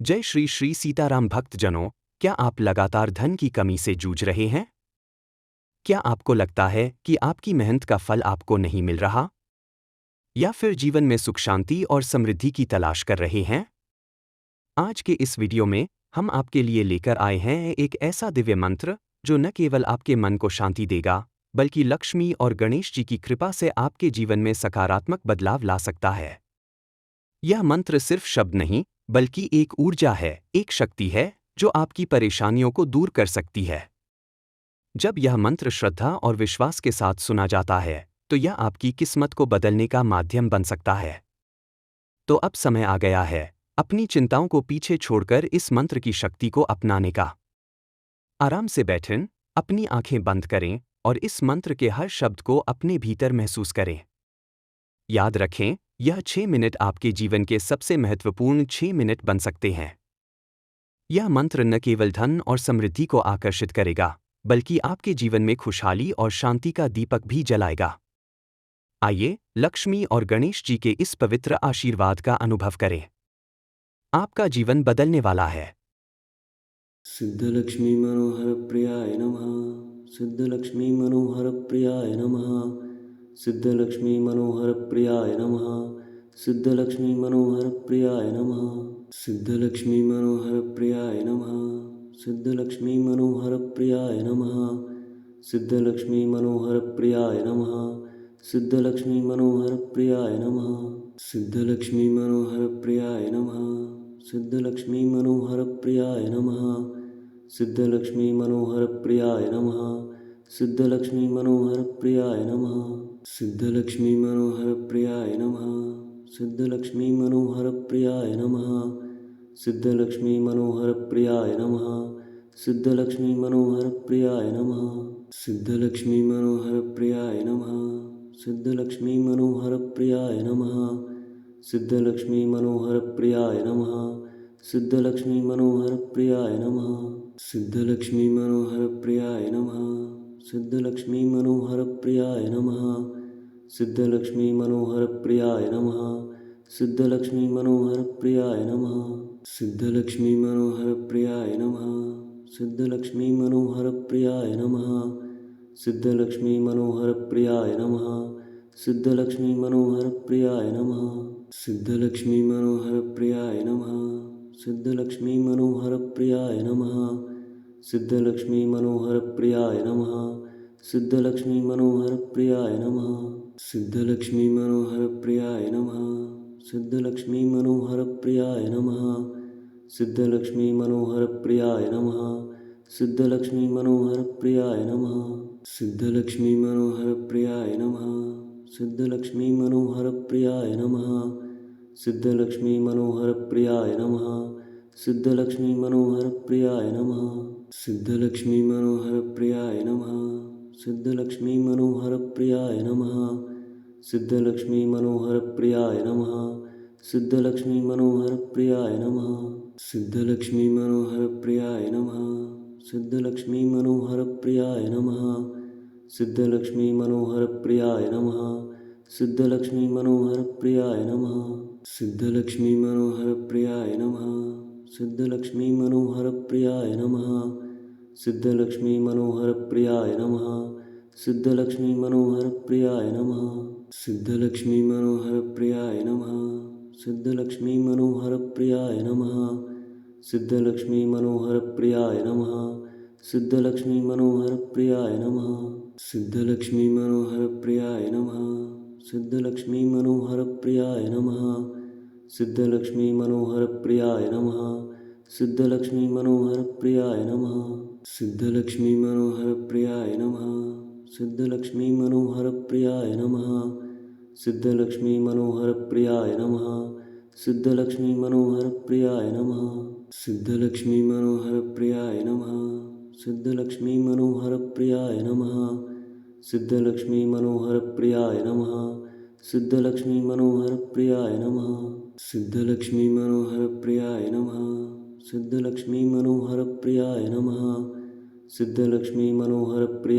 جے شری شری سیتارام بھکت جنوں کیا آپ لگاتار دھن کی کمی سے جوجھ رہے ہیں؟ کیا آپ کو لگتا ہے کہ آپ کی محنت کا پھل آپ کو نہیں مل رہا؟ یا پھر جیون میں سکھ شانتی اور سمردھی کی تلاش کر رہے ہیں؟ آج کے اس ویڈیو میں ہم آپ کے لیے لے کر آئے ہیں ایک ایسا دیویہ منتر جو نہ کیول آپ کے من کو شانتی دے گا، بلکہ لکشمی اور گنیش جی کی کرپا سے آپ کے جیون میں سکاراتمک بدلاؤ لا سکتا ہے۔ یہ منتر صرف شبد نہیں بلکہ ایک ارجا ہے، ایک شکتی ہے جو آپ کی پریشانیوں کو دور کر سکتی ہے۔ جب یہ منتر شردھا اور وشواس کے ساتھ سنا جاتا ہے، تو یہ آپ کی قسمت کو بدلنے کا مادھیم بن سکتا ہے۔ تو اب سمے آ گیا ہے، اپنی چنتاؤں کو پیچھے چھوڑ کر اس منتر کی شکتی کو اپنانے کا۔ آرام سے بیٹھیں اپنی آنکھیں بند کریں اور اس منتر کے ہر شبد کو اپنے بھیتر محسوس کریں۔ یاد رکھیں یہ چھ منٹ آپ کے جیون کے سب سے مہتوپورن چھ منٹ بن سکتے ہیں۔ یہ منتر نہ کیول دھن اور سمردھی کو آکرشت کرے گا، بلکہ آپ کے جیون میں خوشحالی اور شانتی کا دیپک بھی جلائے گا۔ آئیے لکشمی اور گنیش جی کے اس پوتر آشیرواد کا انوبھو کریں۔ آپ کا جیون بدلنے والا ہے۔ سدھ لکشمی منوہر پریائے نمہ، سدھ لکشمی منوہر پریائے نمہ۔ سدھلکش منوہر پر سلکش منوہر پر سلک منوہر پریا نم سمی منوہر پر سلک منوہر پر سلک منوہر پر سلکش منوہر پریا نم سمی منوہر پر سلک منوہر پریا نم سد لم منوہر پر سلک منوہر پریا نم سمی منوہر پر سمی منوہر پر سلک منوہر پر سلکش منوہر پریا نم سکش منوہر پریا نم سمی منوہر پریا نم سمی منوہر پر سلکش منوہر پریا نم ಸಿದ್ಧಲಕ್ಷ್ಮೀ ಮನೋಹರಪ್ರಿಯಾಯ ನಮಃ. ಸಿದ್ಧಲಕ್ಷ್ಮೀ ಮನೋಹರಪ್ರಿಯಾಯ ನಮಃ. ಸಿದ್ಧಲಕ್ಷ್ಮೀ ಮನೋಹರಪ್ರಿಯಾಯ ನಮಃ. ಸಿದ್ಧಲಕ್ಷ್ಮೀ ಮನೋಹರಪ್ರಿಯಾಯ ನಮಃ. ಸಿದ್ಧಲಕ್ಷ್ಮೀ ಮನೋಹರಪ್ರಿಯಾಯ ನಮಃ. ಸಿದ್ಧಲಕ್ಷ್ಮೀ ಮನೋಹರಪ್ರಿಯಾಯ ನಮಃ. ಸಿದ್ಧಲಕ್ಷ್ಮೀ ಮನೋಹರಪ್ರಿಯಾಯ ನಮಃ. ಸಿದ್ಧಲಕ್ಷ್ಮೀ ಮನೋಹರಪ್ರಿಯಾಯ ನಮಃ. ಸಿದ್ಧಲಕ್ಷ್ಮೀ ಮನೋಹರಪ್ರಿಯಾಯ ನಮಃ. ಸಿದ್ಧಲಕ್ಷ್ಮೀ ಮನೋಹರ ಪ್ರಿಯಾಯ ನಮಃ ಸಿದ್ಧಲಕ್ಷ್ಮೀ ಮನೋಹರ ಪ್ರಿಯಾಯ ನಮಃ ಸಿದ್ಧಲಕ್ಷ್ಮೀ ಮನೋಹರ ಪ್ರಿಯಾಯ ನಮಃ ಸಿದ್ಧಲಕ್ಷ್ಮೀ ಮನೋಹರ ಪ್ರಿಯಾಯ ನಮಃ ಸಿದ್ಧಲಕ್ಷ್ಮೀ ಮನೋಹರ ಪ್ರಿಯಾಯ ನಮಃ ಸಿದ್ಧಲಕ್ಷ್ಮೀ ಮನೋಹರ ಪ್ರಿಯಾಯ ನಮಃ ಸಿದ್ಧಲಕ್ಷ್ಮೀ ಮನೋಹರ ಪ್ರಿಯಾಯ ನಮಃ ಸಿದ್ಧಲಕ್ಷ್ಮೀ ಮನೋಹರ ಪ್ರಿಯಾಯ ನಮಃ ಸಿದ್ಧಲಕ್ಷ್ಮೀ ಮನೋಹರ ಪ್ರಿಯಾಯ ನಮಃ ಸಿದ್ಧಲಕ್ಷ್ಮೀ ಮನೋಹರ ಪ್ರಿಯಾಯ ನಮಃ سم منور پریا نم سمی منوہر پریا نم سک منوہر پریا نم سمی منوہر پریا نم سک منوہر پریا نم سکمی منوہر پریا نم سکش منوہر پر سلکش منوہر پریا نم سک منوہر پریا نم سد لم منوہر پریا نم سک منوہر پر سمی منوہر پر سلک منور پریا نم سمی منوہر پر سلک منوہر پر سلکش منوہر پر سلکش منوہر پریا نم سمی منوہر پر سدلکش منوہر پر سلک منوہر پریا نم سک منوہر پر سلک منوہر پر سلک منوہر پر سمی منوہر پریا نم سمی منور پریا نم سمی منوہر پر سلک منوہر پر سدلکش منوہر پر سلک منوہر پر سلک منوہر پر سلک منوہر پر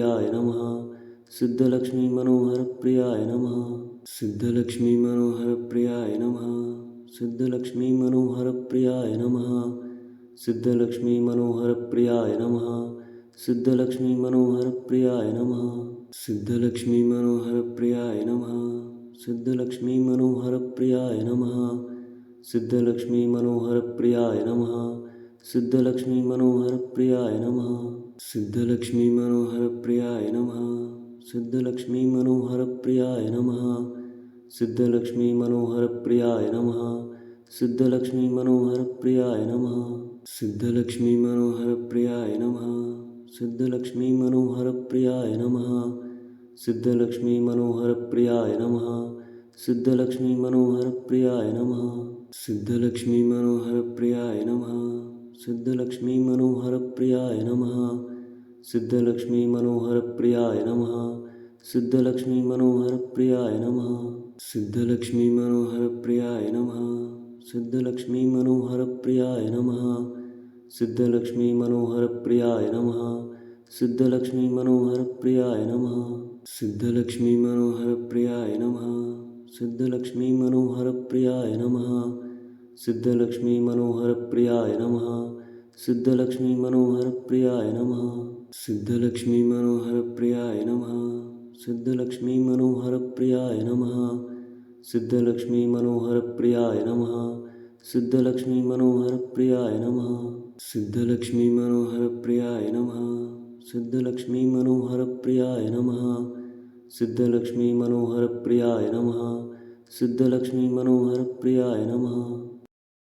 سمی منوہر پریا نم سمی منور پر سلک منوہر پر سلک منوہر پر سلکش منوہر پر سلکش منوہر پریا نم سد لمی منوہر پر سلک منوہر پر سلک منوہر پر سمی منوہر پریا نم سکش منوہر پر سمی منوہر پریا نم سمی منوہر پر سلکش منوہر پریا نم سک منوہر پریا نم ಸಿದ್ಧಲಕ್ಷ್ಮೀ ಮನೋಹರ ಪ್ರಿಯಾಯ ನಮಃ. ಸಿದ್ಧಲಕ್ಷ್ಮೀ ಮನೋಹರ ಪ್ರಿಯಾಯ ನಮಃ. ಸಿದ್ಧಲಕ್ಷ್ಮೀ ಮನೋಹರ ಪ್ರಿಯಾಯ ನಮಃ. ಸಿದ್ಧಲಕ್ಷ್ಮೀ ಮನೋಹರ ಪ್ರಿಯಾಯ ನಮಃ. ಸಿದ್ಧಲಕ್ಷ್ಮೀ ಮನೋಹರ ಪ್ರಿಯಾಯ ನಮಃ. ಸಿದ್ಧಲಕ್ಷ್ಮೀ ಮನೋಹರ ಪ್ರಿಯಾಯ ನಮಃ. ಸಿದ್ಧಲಕ್ಷ್ಮೀ ಮನೋಹರ ಪ್ರಿಯಾಯ ನಮಃ. ಸಿದ್ಧಲಕ್ಷ್ಮೀ ಮನೋಹರ ಪ್ರಿಯಾಯ ನಮಃ. ಸಿದ್ಧಲಕ್ಷ್ಮೀ ಮನೋಹರ ಪ್ರಿಯಾಯ ನಮಃ. سدلکش منوہر پریا نم سمی منوہر پریا نم سمی منوہر پر سمی منوہر پریا نم سمی منوہر پر سلکش منوہر پریا نم سکش منوہر پریا نم سمی منوہر پریا نم سمی منوہر پر سلکش منوہر پریا نم ಸಿದ್ಧಲಕ್ಷ್ಮೀ ಮನೋಹರಪ್ರಿಯಾಯ ನಮಃ. ಸಿದ್ಧಲಕ್ಷ್ಮೀ ಮನೋಹರಪ್ರಿಯಾಯ ನಮಃ. ಸಿದ್ಧಲಕ್ಷ್ಮೀ ಮನೋಹರಪ್ರಿಯಾಯ ನಮಃ.